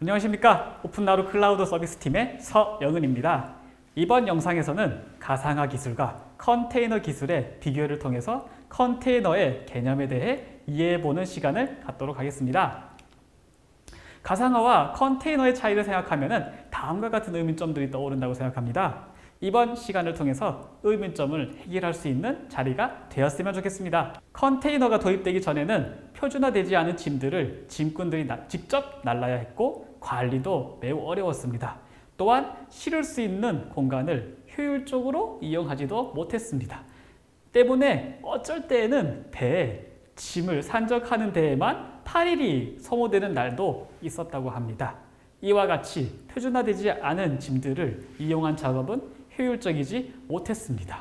안녕하십니까 오픈나루 클라우드 서비스 팀의 서영은입니다. 이번 영상에서는 가상화 기술과 컨테이너 기술의 비교를 통해서 컨테이너의 개념에 대해 이해해보는 시간을 갖도록 하겠습니다. 가상화와 컨테이너의 차이를 생각하면 다음과 같은 의문점들이 떠오른다고 생각합니다. 이번 시간을 통해서 의문점을 해결할 수 있는 자리가 되었으면 좋겠습니다. 컨테이너가 도입되기 전에는 표준화되지 않은 짐들을 짐꾼들이 나- 직접 날라야 했고 관리도 매우 어려웠습니다. 또한 실을 수 있는 공간을 효율적으로 이용하지도 못했습니다. 때문에 어쩔 때에는 배에 짐을 산적하는 데에만 8일이 소모되는 날도 있었다고 합니다. 이와 같이 표준화되지 않은 짐들을 이용한 작업은 효율적이지 못했습니다.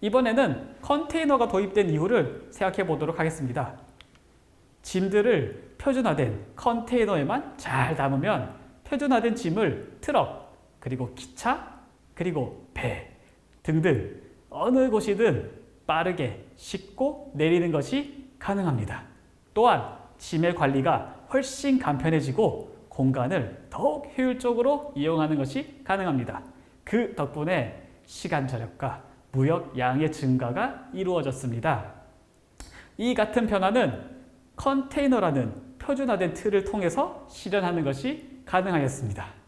이번에는 컨테이너가 도입된 이유를 생각해 보도록 하겠습니다. 짐들을 표준화된 컨테이너에만 잘 담으면 표준화된 짐을 트럭, 그리고 기차, 그리고 배 등등 어느 곳이든 빠르게 싣고 내리는 것이 가능합니다. 또한 짐의 관리가 훨씬 간편해지고 공간을 더욱 효율적으로 이용하는 것이 가능합니다. 그 덕분에 시간 절약과 무역 양의 증가가 이루어졌습니다. 이 같은 변화는 컨테이너라는 표준화된 틀을 통해서 실현하는 것이 가능하였습니다.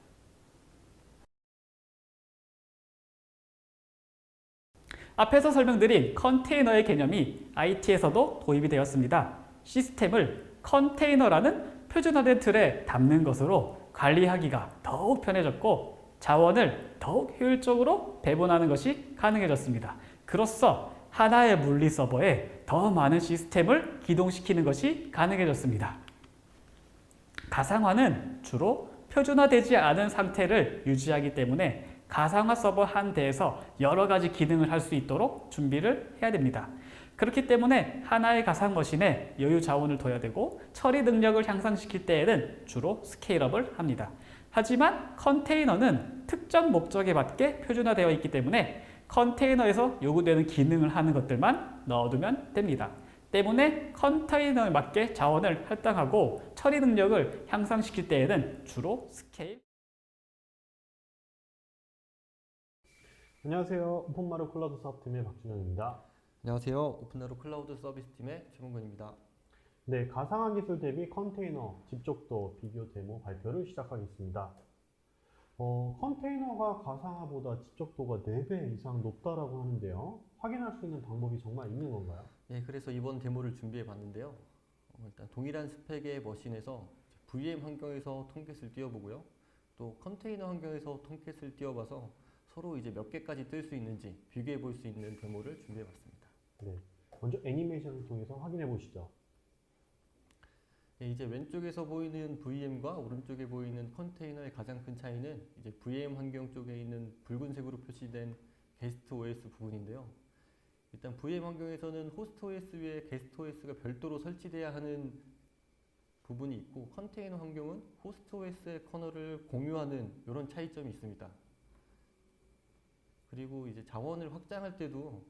앞에서 설명드린 컨테이너의 개념이 IT에서도 도입이 되었습니다. 시스템을 컨테이너라는 표준화된 틀에 담는 것으로 관리하기가 더욱 편해졌고 자원을 더욱 효율적으로 배분하는 것이 가능해졌습니다. 그로써 하나의 물리 서버에 더 많은 시스템을 기동시키는 것이 가능해졌습니다. 가상화는 주로 표준화되지 않은 상태를 유지하기 때문에 가상화 서버 한 대에서 여러 가지 기능을 할 수 있도록 준비를 해야 됩니다. 그렇기 때문에 하나의 가상 머신에 여유 자원을 둬야 되고 처리 능력을 향상시킬 때에는 주로 스케일업을 합니다. 하지만 컨테이너는 특정 목적에 맞게 표준화되어 있기 때문에 컨테이너에서 요구되는 기능을 하는 것들만 넣어두면 됩니다. 때문에 컨테이너에 맞게 자원을 할당하고 처리 능력을 향상시킬 때에는 주로 스케일 안녕하세요. 오픈마루 클라우드 사업팀의 박준영입니다. 안녕하세요. 오픈하루 클라우드 서비스팀의 최문근입니다. 네, 가상화 기술 대비 컨테이너 집적도 비교 데모 발표를 시작하겠습니다. 어, 컨테이너가 가상화보다 집적도가 4배 이상 높다라고 하는데요. 확인할 수 있는 방법이 정말 있는 건가요? 예, 그래서 이번 데모를 준비해 봤는데요. 어, 일단 동일한 스펙의 머신에서 VM 환경에서 톰캣을 띄워보고요. 또 컨테이너 환경에서 톰캣을 띄워봐서 서로 이제 몇 개까지 뜰 수 있는지 비교해 볼 수 있는 데모를 준비해 봤습니다. 네. 먼저 애니메이션을 통해서 확인해 보시죠. 예, 이제 왼쪽에서 보이는 VM과 오른쪽에 보이는 컨테이너의 가장 큰 차이는 이제 VM 환경 쪽에 있는 붉은색으로 표시된 게스트 OS 부분인데요. 일단 VM 환경에서는 호스트 OS 위에 게스트 OS가 별도로 설치돼야 하는 부분이 있고 컨테이너 환경은 호스트 OS의 커널을 공유하는 이런 차이점이 있습니다. 그리고 이제 자원을 확장할 때도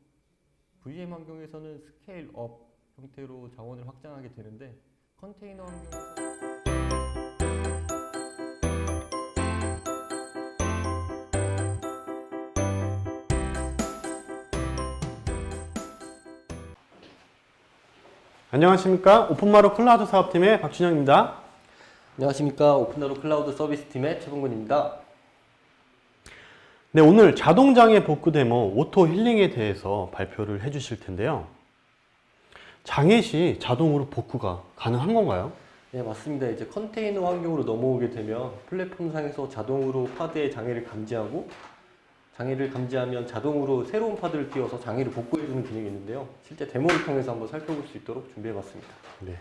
VM 환경에서는 스케일 업 형태로 자원을 확장하게 되는데 컨테이너 환경에서 안녕하십니까. 오픈마루 클라우드 사업팀의 박준영입니다. 안녕하십니까 오픈하루 클라우드 서비스팀의 최봉근입니다. 네, 오늘 자동장애 복구 데모 오토 힐링에 대해서 발표를 해 주실 텐데요. 장애 시 자동으로 복구가 가능한 건가요? 네 맞습니다. 이제 컨테이너 환경으로 넘어오게 되면 플랫폼상에서 자동으로 파드의 장애를 감지하고 장애를 감지하면 자동으로 새로운 파드를 띄워서 장애를 복구해주는 기능이 있는데요. 실제 데모를 통해서 한번 살펴볼 수 있도록 준비해봤습니다. 네.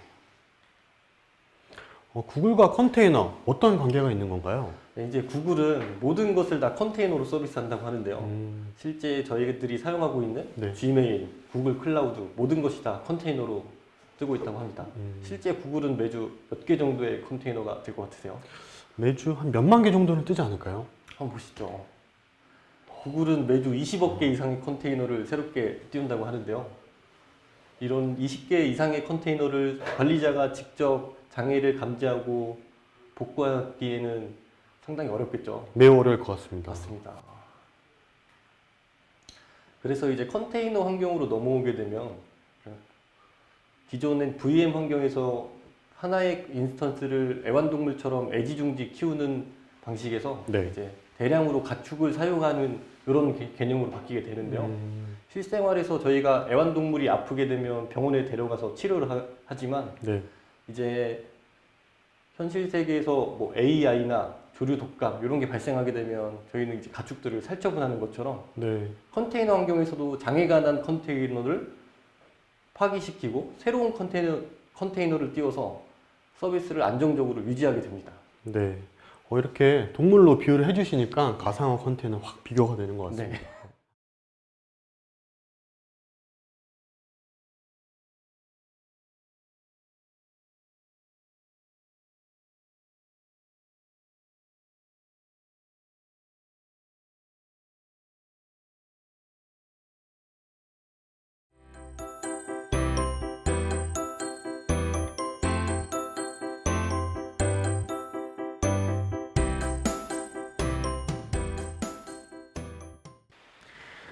어, 구글과 컨테이너 어떤 관계가 있는 건가요? 네, 이제 구글은 모든 것을 다 컨테이너로 서비스한다고 하는데요. 음, 실제 저희들이 사용하고 있는 네. G메일, 구글 클라우드 모든 것이 다 컨테이너로 뜨고 있다고 합니다. 음, 실제 구글은 매주 몇 개 정도의 컨테이너가 될 것 같으세요? 매주 한 몇만 개 정도는 뜨지 않을까요? 한번 보시죠. 구글은 매주 20억 개 이상의 컨테이너를 새롭게 띄운다고 하는데요. 이런 20개 이상의 컨테이너를 관리자가 직접 장애를 감지하고 복구하기에는 상당히 어렵겠죠. 매우 어려울 것 같습니다. 맞습니다. 그래서 이제 컨테이너 환경으로 넘어오게 되면 기존엔 VM 환경에서 하나의 인스턴스를 애완동물처럼 애지중지 키우는 방식에서 네. 이제 대량으로 가축을 사용하는 이런 개- 개념으로 바뀌게 되는데요. 음, 실생활에서 저희가 애완동물이 아프게 되면 병원에 데려가서 치료를 하, 하지만 네. 이제 현실 세계에서 뭐 AI나 조류 독감 이런 게 발생하게 되면 저희는 이제 가축들을 살처분하는 것처럼 네. 컨테이너 환경에서도 장애가 난 컨테이너를 파기시키고 새로운 컨테이너 컨테이너를 띄워서 서비스를 안정적으로 유지하게 됩니다. 네. 어, 이렇게 동물로 비유를 해주시니까 가상화 컨테이너 확 비교가 되는 것 같습니다. 네.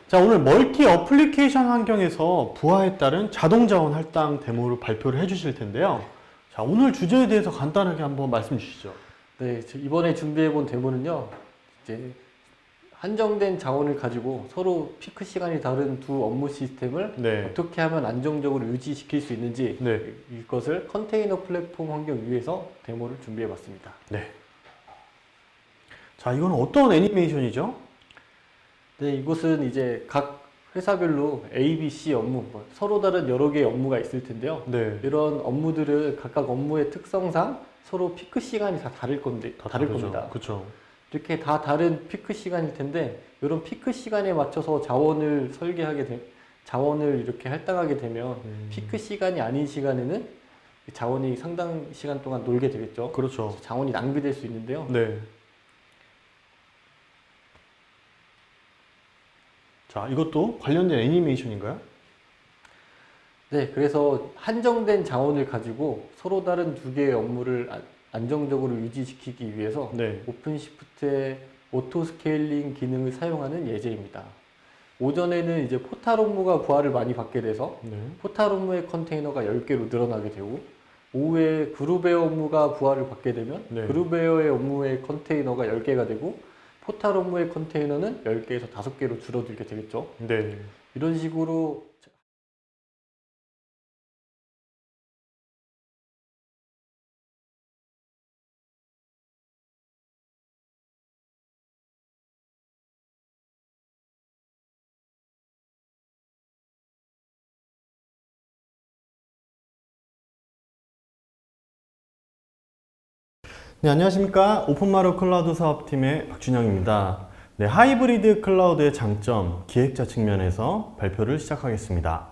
자, 오늘 멀티 어플리케이션 환경에서 부하에 따른 자동 자원 할당 데모를 발표를 해주실 텐데요. 자, 오늘 주제에 대해서 간단하게 한번 말씀 주시죠. 네, 저 이번에 준비해본 데모는요. 이제 한정된 자원을 가지고 서로 피크 시간이 다른 두 업무 시스템을 네. 어떻게 하면 안정적으로 유지시킬 수 있는지 네. 이것을 컨테이너 플랫폼 환경 위에서 데모를 준비해봤습니다. 네. 자, 이건 어떤 애니메이션이죠? 네, 이곳은 이제 각 회사별로 A, B, C 업무, 뭐 서로 다른 여러 개의 업무가 있을 텐데요. 네. 이런 업무들을 각각 업무의 특성상 서로 피크 시간이 다 다를 건데, 다 다를 겁니다. 그렇죠. 이렇게 다 다른 피크 시간일 텐데, 이런 피크 시간에 맞춰서 자원을 설계하게 되, 자원을 이렇게 할당하게 되면 음. 피크 시간이 아닌 시간에는 자원이 상당 시간 동안 놀게 되겠죠. 그렇죠. 자원이 낭비될 수 있는데요. 네. 자, 이것도 관련된 애니메이션인가요? 네, 그래서 한정된 자원을 가지고 서로 다른 두 개의 업무를 안- 안정적으로 유지시키기 위해서 네. 오픈시프트의 오토 스케일링 기능을 사용하는 예제입니다. 오전에는 이제 포탈 업무가 부하를 많이 받게 돼서 네. 포탈 업무의 컨테이너가 10개로 늘어나게 되고 오후에 그룹웨어 업무가 부하를 받게 되면 네. 그룹웨어의 업무의 컨테이너가 10개가 되고 포탈 업무의 컨테이너는 10개에서 5개로 줄어들게 되겠죠. 네. 이런 식으로 네, 안녕하십니까. 오픈마루 클라우드 사업팀의 박준영입니다. 네, 하이브리드 클라우드의 장점, 기획자 측면에서 발표를 시작하겠습니다.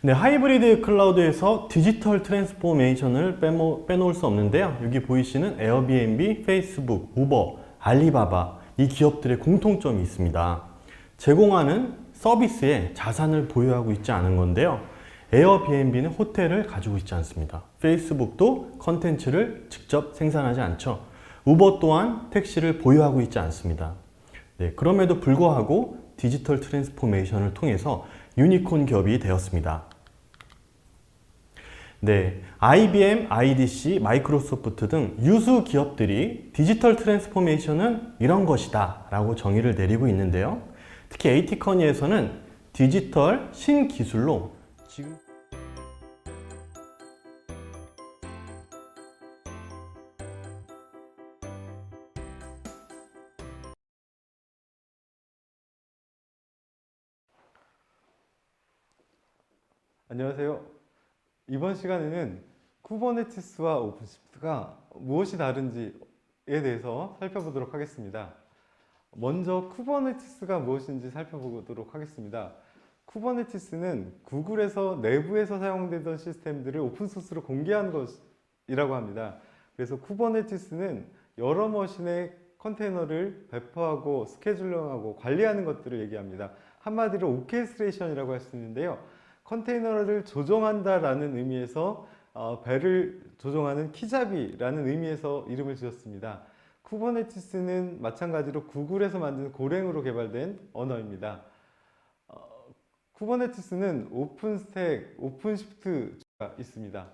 네, 하이브리드 클라우드에서 디지털 트랜스포메이션을 빼모, 빼놓을 수 없는데요. 여기 보이시는 에어비앤비, 페이스북, 우버, 알리바바 이 기업들의 공통점이 있습니다. 제공하는 서비스에 자산을 보유하고 있지 않은 건데요. 에어비앤비는 호텔을 가지고 있지 않습니다. 페이스북도 컨텐츠를 직접 생산하지 않죠. 우버 또한 택시를 보유하고 있지 않습니다. 네, 그럼에도 불구하고 디지털 트랜스포메이션을 통해서 유니콘 기업이 되었습니다. 네, IBM, IDC, 마이크로소프트 등 유수 기업들이 디지털 트랜스포메이션은 이런 것이다 라고 정의를 내리고 있는데요. 특히 AT커니에서는 디지털 신기술로 지금 안녕하세요. 이번 시간에는 쿠버네티스와 오픈시프트가 무엇이 다른지에 대해서 살펴보도록 하겠습니다. 먼저 쿠버네티스가 무엇인지 살펴보도록 하겠습니다. 쿠버네티스는 구글에서 내부에서 사용되던 시스템들을 오픈소스로 공개한 것이라고 합니다. 그래서 쿠버네티스는 여러 머신의 컨테이너를 배포하고 스케줄링하고 관리하는 것들을 얘기합니다. 한마디로 오케스트레이션이라고 할 수 있는데요. 컨테이너를 조종한다라는 의미에서 어, 배를 조종하는 키잡이라는 의미에서 이름을 지었습니다. 쿠버네티스는 마찬가지로 구글에서 만든 고랭으로 개발된 언어입니다. 어, 쿠버네티스는 오픈 스택, 오픈 시프트가 있습니다.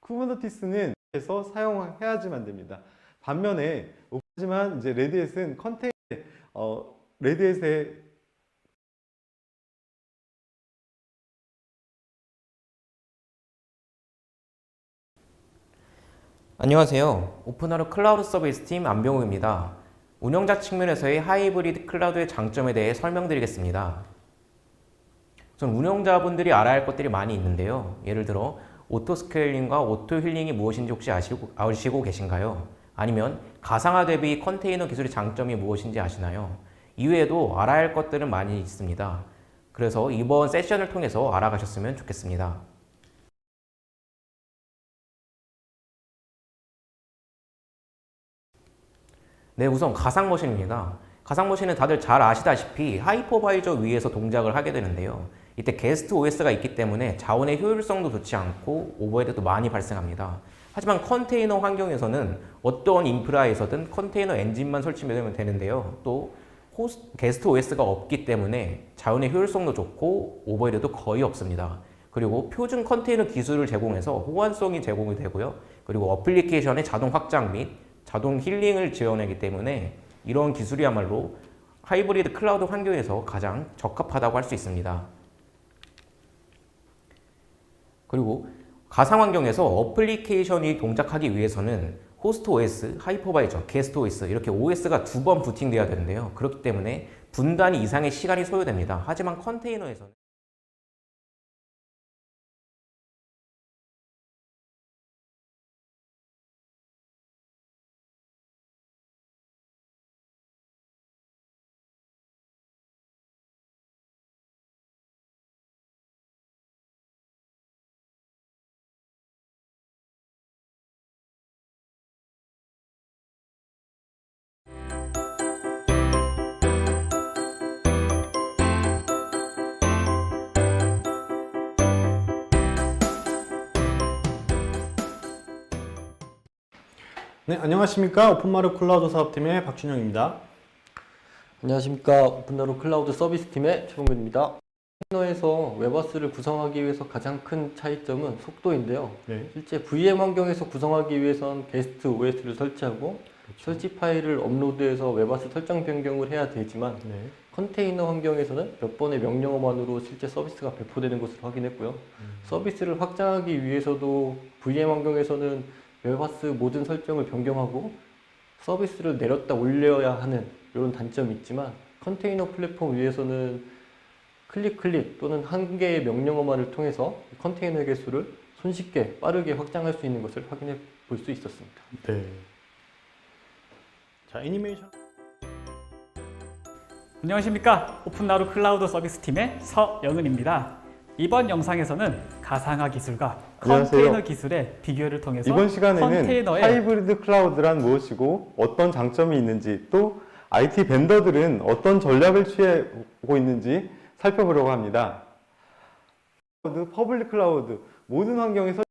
쿠버네티스는 에서 사용해야지만 됩니다. 반면에 하지만 이제 레드햇은 컨테이너 어, 레드햇의 안녕하세요. 오픈하루 클라우드 서비스 팀 안병우입니다. 운영자 측면에서의 하이브리드 클라우드의 장점에 대해 설명드리겠습니다. 우선 운영자분들이 알아야 할 것들이 많이 있는데요. 예를 들어 오토 스케일링과 오토 힐링이 무엇인지 혹시 아시고, 아시고 계신가요? 아니면 가상화 대비 컨테이너 기술의 장점이 무엇인지 아시나요? 이외에도 알아야 할 것들은 많이 있습니다. 그래서 이번 세션을 통해서 알아가셨으면 좋겠습니다. 네, 우선 가상머신입니다. 가상머신은 다들 잘 아시다시피 하이퍼바이저 위에서 동작을 하게 되는데요. 이때 게스트 OS가 있기 때문에 자원의 효율성도 좋지 않고 오버헤드도 많이 발생합니다. 하지만 컨테이너 환경에서는 어떤 인프라에서든 컨테이너 엔진만 설치되면 되는데요. 또 호스, 게스트 OS가 없기 때문에 자원의 효율성도 좋고 오버헤드도 거의 없습니다. 그리고 표준 컨테이너 기술을 제공해서 호환성이 제공이 되고요. 그리고 어플리케이션의 자동 확장 및 자동 힐링을 지원하기 때문에 이런 기술이야말로 하이브리드 클라우드 환경에서 가장 적합하다고 할 수 있습니다. 그리고 가상 환경에서 어플리케이션이 동작하기 위해서는 호스트 OS, 하이퍼바이저, 게스트 OS 이렇게 OS가 두 번 부팅돼야 되는데요. 그렇기 때문에 분단 이상의 시간이 소요됩니다. 하지만 컨테이너에서는 네, 안녕하십니까. 오픈마루 클라우드 사업팀의 박준영입니다. 안녕하십니까. 오픈하루 클라우드 서비스 팀의 최봉근입니다. 컨테이너에서 웹버스를 구성하기 위해서 가장 큰 차이점은 속도인데요. 네. 실제 VM 환경에서 구성하기 위해선 게스트 OS를 설치하고 설치 파일을 업로드해서 웹버스 설정 변경을 해야 되지만 네. 컨테이너 환경에서는 몇 번의 명령어만으로 실제 서비스가 배포되는 것을 확인했고요. 서비스를 확장하기 위해서도 VM 환경에서는 웹버스 모든 설정을 변경하고 서비스를 내렸다 올려야 하는 이런 단점이 있지만 컨테이너 플랫폼 위에서는 클릭 클릭 또는 한 개의 명령어만을 통해서 컨테이너 개수를 손쉽게 빠르게 확장할 수 있는 것을 확인해 볼 수 있었습니다. 네. 자, 애니메이션. 안녕하십니까. 오픈나루 클라우드 서비스 팀의 서영은입니다. 이번 영상에서는 가상화 기술과 안녕하세요. 컨테이너 기술의 비교를 통해서 이번 시간에는 컨테이너의 하이브리드 클라우드란 무엇이고 어떤 장점이 있는지 또 IT 벤더들은 어떤 전략을 취하고 있는지 살펴보려고 합니다. 클라우드, 퍼블릭 클라우드 모든 환경에서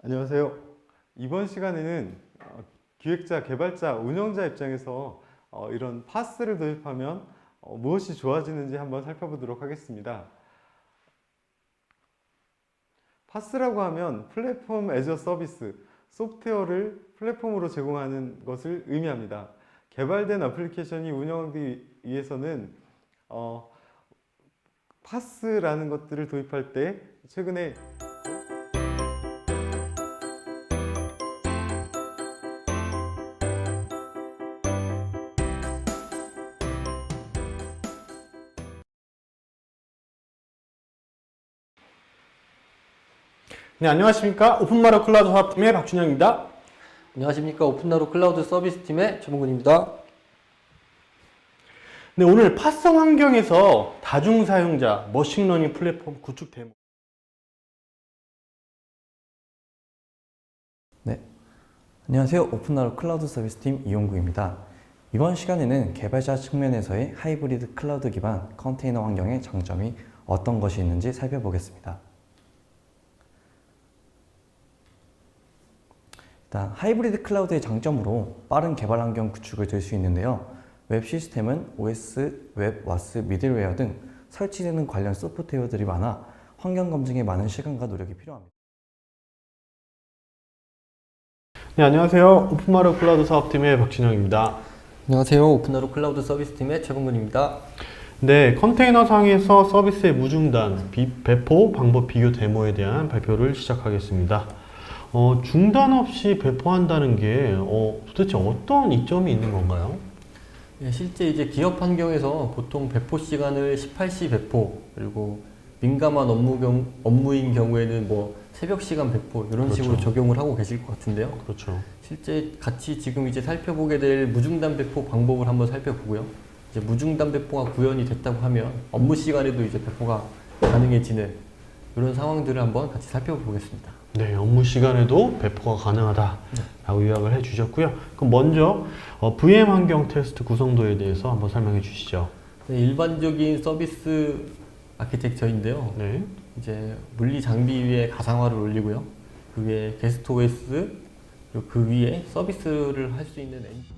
안녕하세요. 이번 시간에는 어, 기획자, 개발자, 운영자 입장에서 어, 이런 파스를 도입하면 어, 무엇이 좋아지는지 한번 살펴보도록 하겠습니다. 파스라고 하면 플랫폼 애저 서비스, 소프트웨어를 플랫폼으로 제공하는 것을 의미합니다. 개발된 애플리케이션이 운영하기 위해서는 어, 파스라는 것들을 도입할 때 최근에 네, 안녕하십니까. 오픈마루 클라우드 사업팀의 박준영입니다. 안녕하십니까 오픈나루 클라우드 서비스 팀의 최봉근입니다. 네, 오늘 파성 환경에서 다중 사용자 머신러닝 플랫폼 구축 데모. 안녕하세요. 오픈나루 클라우드 서비스팀 이용구입니다. 이번 시간에는 개발자 측면에서의 하이브리드 클라우드 기반 컨테이너 환경의 장점이 어떤 것이 있는지 살펴보겠습니다. 일단 하이브리드 클라우드의 장점으로 빠른 개발 환경 구축을 들수 있는데요. 웹 시스템은 OS, 웹, 와스, 미들웨어 등 설치되는 관련 소프트웨어들이 많아 환경 검증에 많은 시간과 노력이 필요합니다. 네, 안녕하세요. 오픈마루 클라우드 사업팀의 박준영입니다. 안녕하세요 오픈나루 클라우드 서비스 팀의 최봉근입니다. 네, 컨테이너 상에서 서비스의 무중단, 비- 배포 방법 비교 데모에 대한 발표를 시작하겠습니다. 어, 중단 없이 배포한다는 게 어, 도대체 어떤 이점이 있는 건가요? 예, 실제 이제 기업 환경에서 보통 배포 시간을 18시 배포 그리고 민감한 업무 경, 업무인 경우에는 뭐 새벽 시간 배포 이런 그렇죠. 식으로 적용을 하고 계실 것 같은데요. 그렇죠. 실제 같이 지금 이제 살펴보게 될 무중단 배포 방법을 한번 살펴보고요. 이제 무중단 배포가 구현이 됐다고 하면 업무 시간에도 이제 배포가 가능해지는 이런 상황들을 한번 같이 살펴보겠습니다. 네, 업무 시간에도 배포가 가능하다라고 요약을 해 주셨고요. 그럼 먼저 어, VM 환경 테스트 구성도에 대해서 한번 설명해 주시죠. 네, 일반적인 서비스 아키텍처인데요. 네, 이제 물리 장비 위에 가상화를 올리고요. 그 위에 게스트 OS 그리고 그 위에 서비스를 할 수 있는 엔-